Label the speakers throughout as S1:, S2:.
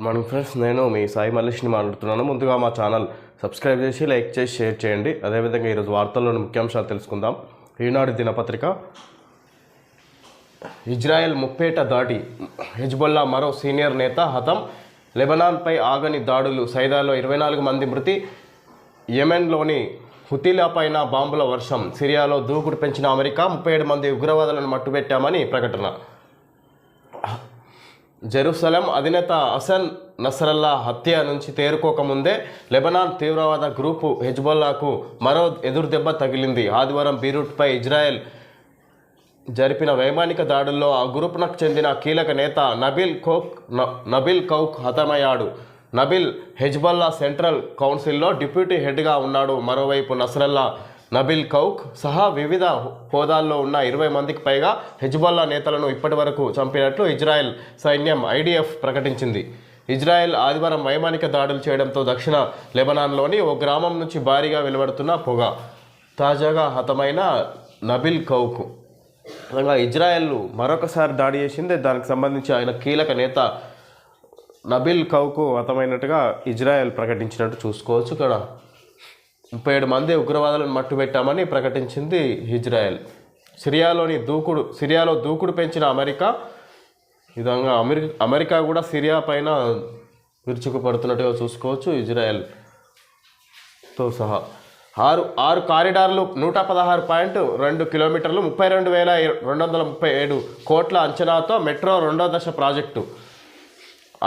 S1: Good morning friends నేను మీ సాయి మల్లేష్ని మాట్లాడుతున్నాను. ముందుగా మా ఛానల్ సబ్స్క్రైబ్ చేసి లైక్ చేసి షేర్ చేయండి. అదేవిధంగా ఈరోజు వార్తల్లోని ముఖ్యాంశాలు తెలుసుకుందాం. ఈనాడు దినపత్రిక. ఇజ్రాయెల్ ముప్పేట దాడి హిజ్బుల్లా మరో సీనియర్ నేత హతం. లెబనాన్పై ఆగని దాడులు సైదాలో ఇరవై నాలుగు మంది మృతి. యెమెన్లోని హుతీలపైన బాంబుల వర్షం. సిరియాలో దూకుడు పెంచిన అమెరికా ముప్పై ఏడు మంది ఉగ్రవాదులను మట్టుబెట్టామని ప్రకటన. జెరూసలం అధినేత హసన్ నసరల్లా హత్య నుంచి తేరుకోకముందే లెబనాన్ తీవ్రవాద గ్రూపు హెజ్బొల్లాకు మరో ఎదురుదెబ్బ తగిలింది. ఆదివారం బీరూట్పై ఇజ్రాయెల్ జరిపిన వైమానిక దాడుల్లో ఆ గ్రూప్నకు చెందిన కీలక నేత నబిల్ కోక్ న- నబిల్ కౌక్ హతమయ్యాడు. నబిల్ హెజ్బల్లా సెంట్రల్ కౌన్సిల్లో డిప్యూటీ హెడ్గా ఉన్నాడు. మరోవైపు నసరల్లా నబిల్ కౌక్ సహా వివిధ హోదాల్లో ఉన్న ఇరవై మందికి పైగా హెజ్బల్లా నేతలను ఇప్పటివరకు చంపినట్లు ఇజ్రాయెల్ సైన్యం ఐడిఎఫ్ ప్రకటించింది. ఇజ్రాయెల్ ఆదివారం వైమానిక దాడులు చేయడంతో దక్షిణ లెబనాన్లోని ఓ గ్రామం నుంచి భారీగా వెలువడుతున్న పొగ తాజాగా హతమైన నబిల్ కౌక్. విధంగా ఇజ్రాయెల్ మరొకసారి దాడి చేసింది. దానికి సంబంధించి ఆయన కీలక నేత నబిల్ కౌకు హతమైనట్టుగా ఇజ్రాయెల్ ప్రకటించినట్టు చూసుకోవచ్చు ఇక్కడ ముప్పై ఏడు మంది ఉగ్రవాదులను మట్టుబెట్టామని ప్రకటించింది ఇజ్రాయెల్. సిరియాలోని దూకుడు సిరియాలో దూకుడు పెంచిన అమెరికా విధంగా అమెరికా అమెరికా కూడా సిరియా పైన విరుచుకుపడుతున్నట్టుగా చూసుకోవచ్చు ఇజ్రాయెల్తో సహా. ఆరు ఆరు కారిడార్లు నూట పదహారు పాయింట్ రెండు కిలోమీటర్లు ముప్పై రెండు వేల రెండు వందల ముప్పై ఏడు కోట్ల అంచనాతో మెట్రో రెండో దశ ప్రాజెక్టు.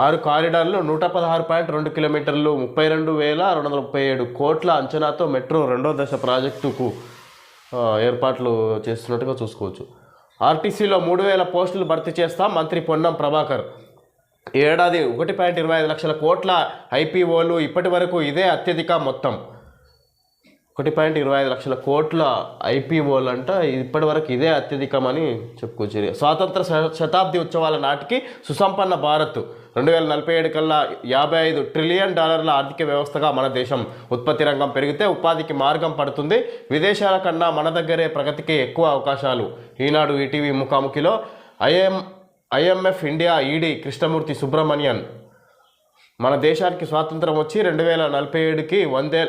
S1: ఆరు కారిడార్లు నూట పదహారు పాయింట్ రెండు కిలోమీటర్లు ముప్పై రెండు వేల రెండు వందల ముప్పై ఏడు కోట్ల అంచనాతో మెట్రో రెండో దశ ప్రాజెక్టుకు ఏర్పాట్లు చేస్తున్నట్టుగా చూసుకోవచ్చు. ఆర్టీసీలో మూడు వేల పోస్టులు భర్తీ చేస్తాం మంత్రి పొన్నం ప్రభాకర్. ఏడాది ఒకటి పాయింట్ ఇరవై ఐదు లక్షల కోట్ల ఐపీఓలు ఇప్పటి వరకు ఇదే అత్యధిక మొత్తం. ఒకటి పాయింట్ ఇరవై ఐదు లక్షల కోట్ల ఐపీఓలు అంట ఇప్పటివరకు ఇదే అత్యధికమని చెప్పుకోవచ్చు స్వాతంత్ర శ- శతాబ్ది ఉత్సవాల నాటికి సుసంపన్న భారత్ రెండు వేల నలభై ఏడు కల్లా యాభై ఐదు ట్రిలియన్ డాలర్ల ఆర్థిక వ్యవస్థగా మన దేశం ఉత్పత్తి రంగం పెరిగితే ఉపాధికి మార్గం పడుతుంది. విదేశాల కన్నా మన దగ్గరే ప్రగతికి ఎక్కువ అవకాశాలు. Eenadu ETV ముఖాముఖిలో IM IMF India ED Krishnamurthy Subramanian. మన దేశానికి స్వాతంత్రం వచ్చి రెండు వేల నలభై ఏడుకి వందే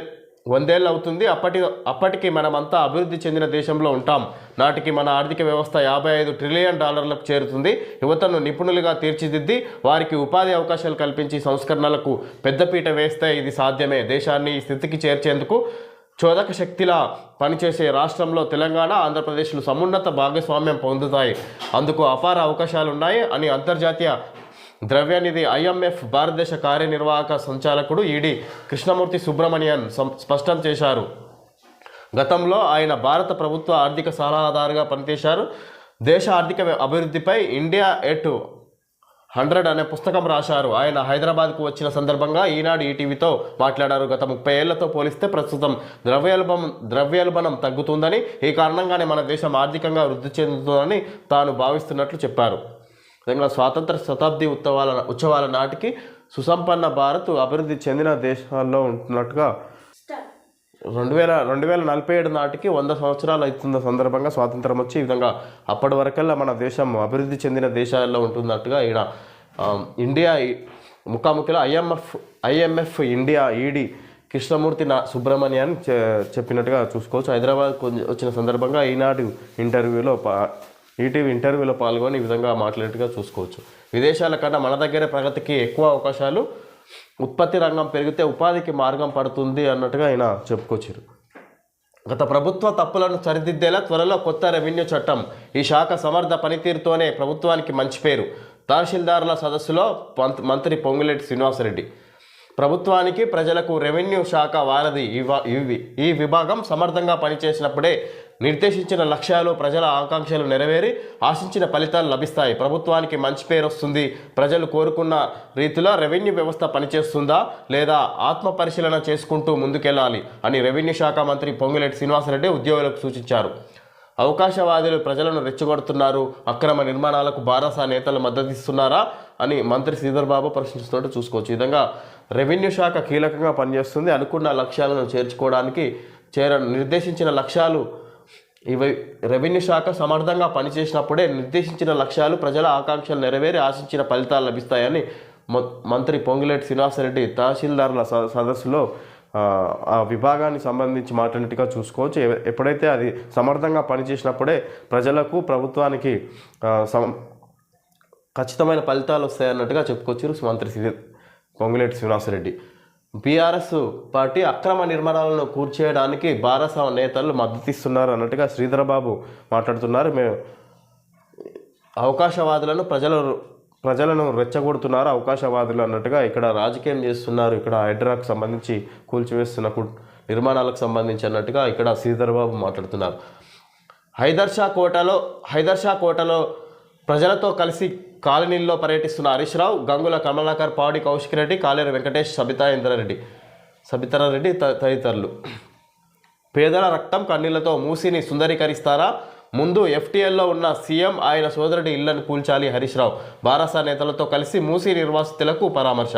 S1: వందేళ్ళు అవుతుంది అప్పటి అప్పటికి మనమంతా అభివృద్ధి చెందిన దేశంలో ఉంటాం. నాటికి మన ఆర్థిక వ్యవస్థ యాభై ఐదు ట్రిలియన్ డాలర్లకు చేరుతుంది. యువతను నిపుణులుగా తీర్చిదిద్ది వారికి ఉపాధి అవకాశాలు కల్పించి సంస్కరణలకు పెద్దపీట వేస్తే ఇది సాధ్యమే. దేశాన్ని ఈ స్థితికి చేర్చేందుకు చోదక శక్తిలా పనిచేసే రాష్ట్రంలో తెలంగాణ ఆంధ్రప్రదేశ్లు సమున్నత భాగస్వామ్యం పొందుతాయి. అందుకు అపార అవకాశాలున్నాయి అని అంతర్జాతీయ ద్రవ్యనిధి ఐఎంఎఫ్ భారతదేశ కార్యనిర్వాహక సంచాలకుడు ఈడీ కృష్ణమూర్తి సుబ్రహ్మణ్యన్ సం- స్పష్టం చేశారు. గతంలో ఆయన భారత ప్రభుత్వ ఆర్థిక సలహాదారుగా పనిచేశారు. దేశ ఆర్థిక అభివృద్ధిపై ఇండియా ఎట్ హండ్రెడ్ అనే పుస్తకం రాశారు. ఆయన హైదరాబాద్కు వచ్చిన సందర్భంగా ఈనాడు ఈటీవీతో మాట్లాడారు. గత ముప్పై ఏళ్ళతో పోలిస్తే ప్రస్తుతం ద్రవ్యోల్బం ద్రవ్యోల్బణం తగ్గుతుందని ఈ కారణంగానే మన దేశం ఆర్థికంగా వృద్ధి చెందుతుందని తాను భావిస్తున్నట్లు చెప్పారు. విధంగా స్వాతంత్ర శతాబ్ది ఉత్సవాల ఉత్సవాల నాటికి సుసంపన్న భారత్ అభివృద్ధి చెందిన దేశాల్లో ఉంటున్నట్టుగా రెండు వేల రెండు వేల నలభై ఏడు నాటికి వంద సంవత్సరాలు అవుతున్న సందర్భంగా స్వాతంత్రం వచ్చి ఈ విధంగా అప్పటి వరకల్లా మన దేశం అభివృద్ధి చెందిన దేశాల్లో ఉంటున్నట్టుగా ఈయన India ముఖాముఖిలో IMF IMF India ED Krishnamurthy నా సుబ్రహ్మణ్యాన్ని చెప్పినట్టుగా చూసుకోవచ్చు. హైదరాబాద్ కొంచెం వచ్చిన సందర్భంగా ఈనాడు ఇంటర్వ్యూలో ఈటీవీ ఇంటర్వ్యూలో పాల్గొని ఈ విధంగా మాట్లాడేట్టుగా చూసుకోవచ్చు. విదేశాల కన్నా మన దగ్గరే ప్రగతికి ఎక్కువ అవకాశాలు ఉత్పత్తి రంగం పెరిగితే ఉపాధికి మార్గం పడుతుంది అన్నట్టుగా ఆయన చెప్పుకొచ్చారు. గత ప్రభుత్వ తప్పులను సరిదిద్దేలా త్వరలో కొత్త రెవెన్యూ చట్టం ఈ శాఖ సమర్థ పనితీరుతోనే ప్రభుత్వానికి మంచి పేరు. తహసీల్దారుల సదస్సులో మంత్రి పొంగులేటి శ్రీనివాసరెడ్డి. ప్రభుత్వానికి ప్రజలకు రెవెన్యూ శాఖ వారధి ఇవి ఈ విభాగం సమర్థంగా పనిచేసినప్పుడే నిర్దేశించిన లక్ష్యాలు ప్రజల ఆకాంక్షలు నెరవేరి ఆశించిన ఫలితాలు లభిస్తాయి. ప్రభుత్వానికి మంచి పేరు వస్తుంది. ప్రజలు కోరుకున్న రీతిలో రెవెన్యూ వ్యవస్థ పనిచేస్తుందా లేదా ఆత్మ పరిశీలన చేసుకుంటూ ముందుకెళ్ళాలి అని రెవెన్యూ శాఖ మంత్రి పొంగులేటి శ్రీనివాసరెడ్డి ఉద్యోగులకు సూచించారు. అవకాశవాదులు ప్రజలను రెచ్చగొడుతున్నారు. అక్రమ నిర్మాణాలకు బారాసా నేతలు మద్దతిస్తున్నారా అని మంత్రి శ్రీధర్ బాబు ప్రశ్నిస్తున్నట్టు చూసుకోవచ్చు. ఈ విధంగా రెవెన్యూ శాఖ కీలకంగా పనిచేస్తుంది. అనుకున్న లక్ష్యాలను చేర్చుకోవడానికి చేర నిర్దేశించిన లక్ష్యాలు ఇవి. రెవెన్యూ శాఖ సమర్థంగా పనిచేసినప్పుడే నిర్దేశించిన లక్ష్యాలు ప్రజల ఆకాంక్షలు నెరవేరి ఆశించిన ఫలితాలు లభిస్తాయని మంత్రి పొంగిలేటి శ్రీనివాసరెడ్డి తహసీల్దారుల స- సదస్సులో ఆ, విభాగానికి సంబంధించి మాట్లాడినట్టుగా చూసుకోవచ్చు. ఎప్పుడైతే అది సమర్థంగా పనిచేసినప్పుడే ప్రజలకు ప్రభుత్వానికి సం- ఖచ్చితమైన ఫలితాలు వస్తాయన్నట్టుగా చెప్పుకొచ్చారు మంత్రి పొంగులేటి శ్రీనివాసరెడ్డి. బీఆర్ఎస్ పార్టీ అక్రమ నిర్మాణాలను కూర్చేయడానికి బారస నేతలు మద్దతిస్తున్నారు అన్నట్టుగా శ్రీధరబాబు మాట్లాడుతున్నారు. మేము అవకాశవాదులను ప్రజలు ప్రజలను రెచ్చగొడుతున్నారు అవకాశవాదులు అన్నట్టుగా ఇక్కడ రాజకీయం చేస్తున్నారు. ఇక్కడ హైడ్రాకు సంబంధించి కూల్చివేస్తున్న కు- నిర్మాణాలకు సంబంధించి అన్నట్టుగా ఇక్కడ శ్రీధరబాబు మాట్లాడుతున్నారు. హైదర్షా కోటలో హైదర్షా కోటలో ప్రజలతో కలిసి కాలనీల్లో పర్యటిస్తున్న హరీష్ రావు గంగుల కమలాకర్ పాడి కౌశిక్ రెడ్డి కాలేరు వెంకటేష్ సబితా ఇంద్రారెడ్డి సబితారెడ్డి త- తదితరులు. పేదల రక్తం కన్నీళ్ళతో మూసిని సుందరీకరిస్తారా? ముందు ఎఫ్టీఎల్లో ఉన్న సీఎం ఆయన సోదరుడి ఇళ్ళను కూల్చాలి హరీష్ రావు. బారాసా నేతలతో కలిసి మూసీ నిర్వాసితులకు పరామర్శ.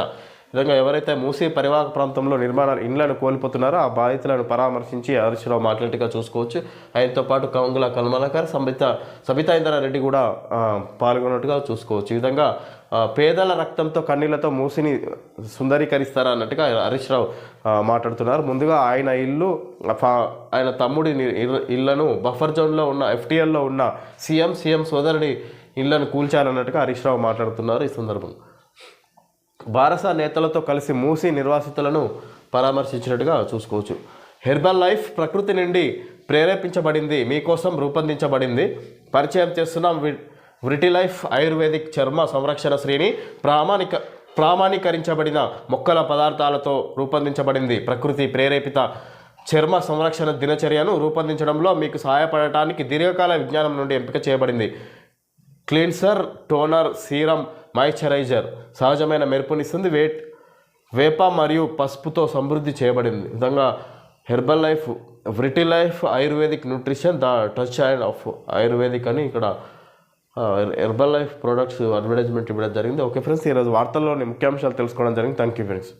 S1: విధంగా ఎవరైతే మూసీ పరివాహక ప్రాంతంలో నిర్మాణ ఇండ్లను కోల్పోతున్నారో ఆ బాధితులను పరామర్శించి హరీష్ రావు చూసుకోవచ్చు. ఆయనతో పాటు కంగుల కల్మలకర్ సబిత సబితా ఇంద్రారెడ్డి కూడా పాల్గొన్నట్టుగా చూసుకోవచ్చు. ఈ విధంగా పేదల రక్తంతో కన్నీళ్ళతో మూసిని సుందరీకరిస్తారా అన్నట్టుగా హరీష్ రావు మాట్లాడుతున్నారు. ముందుగా ఆయన ఇల్లు ఫా- ఆయన తమ్ముడి ఇళ్ళను బఫర్ జోన్లో ఉన్న ఎఫ్టీఎల్లో ఉన్న సీఎం సీఎం సోదరుడి ఇళ్ళను కూల్చాలన్నట్టుగా హరీష్ రావు మాట్లాడుతున్నారు ఈ సందర్భంగా బారస నేతలతో కలిసి మూసి నిర్వాసితులను పరామర్శించినట్టుగా చూసుకోవచ్చు. హెర్బల్ లైఫ్ ప్రకృతి నుండి ప్రేరేపించబడింది మీకోసం రూపొందించబడింది. పరిచయం చేస్తున్నాం వ్రిటి లైఫ్ ఆయుర్వేదిక్ చర్మ సంరక్షణ శ్రేణి ప్రామాణిక ప్రామాణీకరించబడిన మొక్కల పదార్థాలతో రూపొందించబడింది. ప్రకృతి ప్రేరేపిత చర్మ సంరక్షణ దినచర్యను రూపొందించడంలో మీకు సహాయపడటానికి దీర్ఘకాల విజ్ఞానం నుండి ఎంపిక చేయబడింది. క్లీన్సర్ టోనర్ సీరం మాయిశ్చరైజర్ సహజమైన మెరుపునిస్తుంది. వేట్ వేప మరియు పసుపుతో సమృద్ధి చేయబడింది. విధంగా herbal life Vriti life Ayurvedic nutrition the touch and of Ayurvedic అని ఇక్కడ హెర్బల్ లైఫ్ ప్రొడక్ట్స్ అడ్వర్టైజ్మెంట్ ఇవ్వడం జరిగింది. ఓకే ఫ్రెండ్స్ ఈరోజు వార్తల్లోని ముఖ్యాంశాలు తెలుసుకోవడం జరిగింది. Thank you friends.